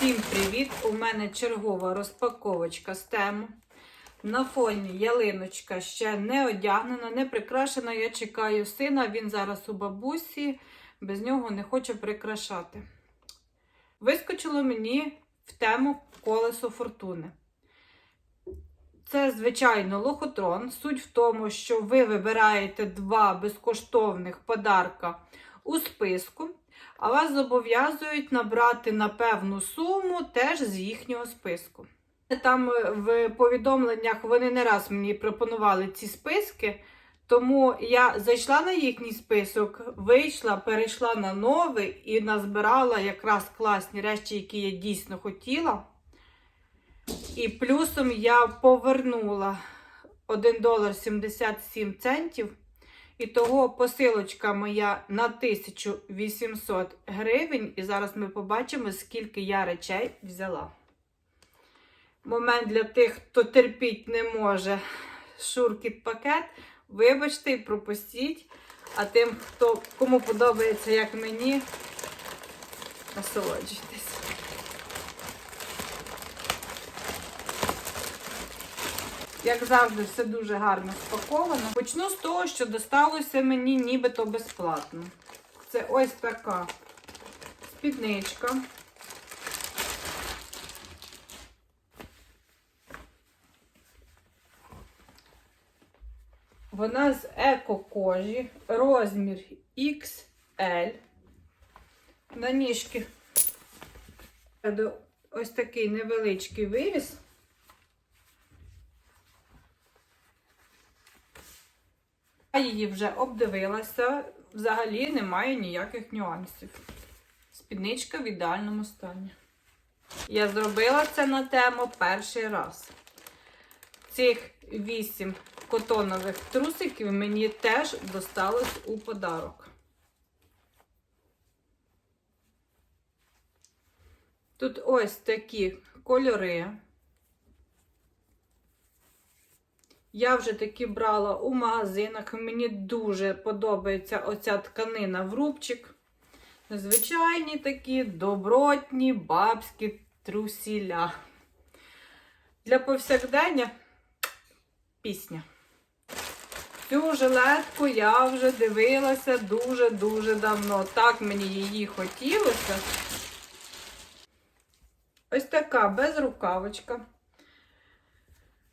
Всім привіт! У мене чергова розпаковочка з тему. На фоні ялиночка ще не одягнена, не прикрашена. Я чекаю сина, він зараз у бабусі, без нього не хочу прикрашати. Вискочило мені в тему колесо фортуни. Це, звичайно, лохотрон. Суть в тому, що ви вибираєте два безкоштовних подарка у списку, а вас зобов'язують набрати на певну суму теж з їхнього списку. Там е, в повідомленнях вони не раз мені пропонували ці списки, тому я зайшла на їхній список, вийшла, перейшла на новий і назбирала якраз класні речі, які я дійсно хотіла. І плюсом я повернула 1 долар 77 центів. І того посилочка моя на 1800 гривень. І зараз ми побачимо, скільки я речей взяла. Момент для тих, хто терпіть не може шуркіт пакет. Вибачте і пропустіть. А тим, хто кому подобається, як мені, насолоджуйтесь. Як завжди, все дуже гарно спаковано. Почну з того, що досталося мені нібито безплатно. Це ось така спідничка. Вона з еко-кожі, розмір XL. На ніжки ось такий невеличкий виріз. Її вже обдивилася, взагалі немає ніяких нюансів. Спідничка в ідеальному стані. Я зробила це на тему перший раз. Цих 8 котонових трусиків мені теж досталось у подарок. Тут ось такі кольори. Я вже такі брала у магазинах. Мені дуже подобається оця тканина в рубчик. Звичайні такі добротні бабські трусіля. Для повсякдення пісня. Цю жилетку я вже дивилася дуже-дуже давно. Так мені її хотілося. Ось така безрукавочка.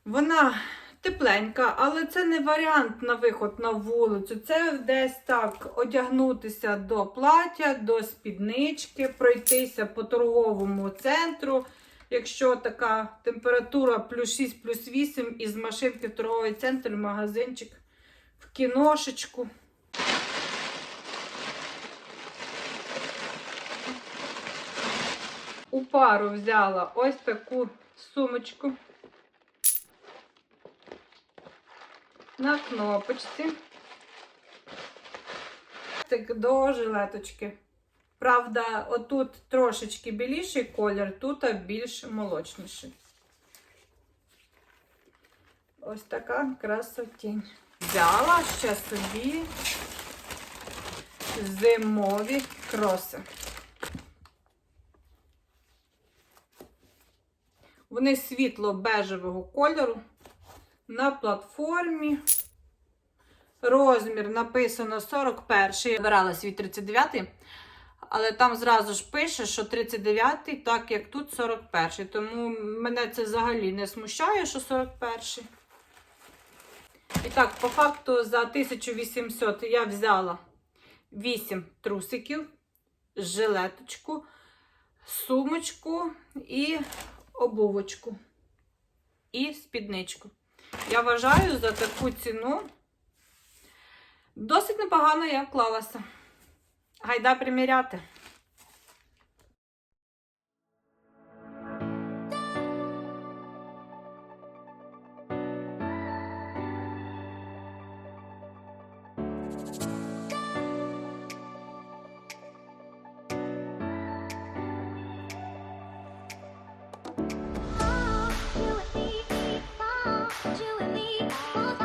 Вона тепленька, але це не варіант на виход на вулицю. Це десь так одягнутися до плаття, до спіднички, пройтися по торговому центру. Якщо така температура плюс 6, плюс 8, із машинки в торговий центр, в магазинчик, в кіношечку. У пару взяла ось таку сумочку. На кнопочці. Так до жилеточки. Правда, отут трошечки біліший колір, тут більш молочніший. Ось така красотінь. Взяла ще собі зимові кроси. Вони світло-бежевого кольору на платформі. Розмір написано 41 Я вибирала свій 39 але там зразу ж пише, що 39 так як тут 41 Тому мене це взагалі не смущає, що 41 І так, по факту, за 1800 я взяла 8 трусиків, жилеточку, сумочку і обувочку. І спідничку. Я вважаю, за таку ціну досить непогано я вклалася. Гайда приміряти. You and me,